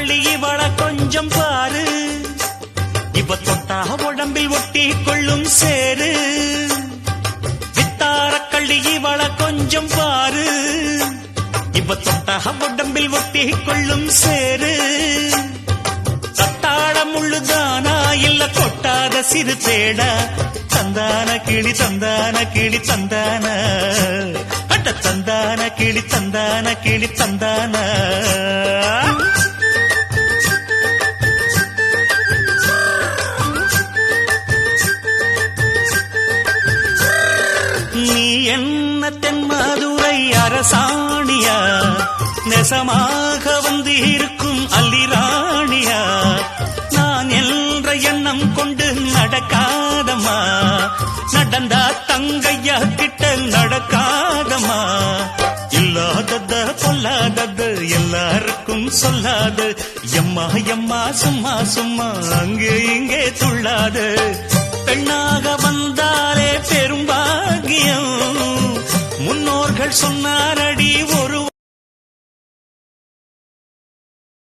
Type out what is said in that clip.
தள்ளி இவள கொஞ்சம் பாரு. இவ தொட்டா உடம்பில் ஒட்டி கொள்ளும் சேரு வித்தார கள்ளி இவள கொஞ்சம் பாரு. இவ தொட்டா உடம்பில் ஒட்டி கொள்ளும் சேரு தட்டாட முள்ளுதானா? இல்ல கொட்டாத சிறு தேடா. தந்தான கிளி தந்தான கிளி தந்தான. அட்ட தந்தான கிளி தந்தான கிளி தந்தான. நீ என்ன தென் மதுரை அரசாணியா? நெசமாக வந்து இருக்கும் அல்லிராணியா? நான் என்ற எண்ணம் கொண்டு நடக்காதமா நடந்தா தங்கையா கிட்ட நடக்காதமா இல்லாதத பொல்லாதது எல்லாருக்கும் சொல்லாது. எம்மா எம்மா சும்மா சும்மா அங்கே இங்கே துள்ளாது. பெண்ணாக மகள் பெரும்பாகியம் முன்னோர்கள் சொன்னாரடி ஒரு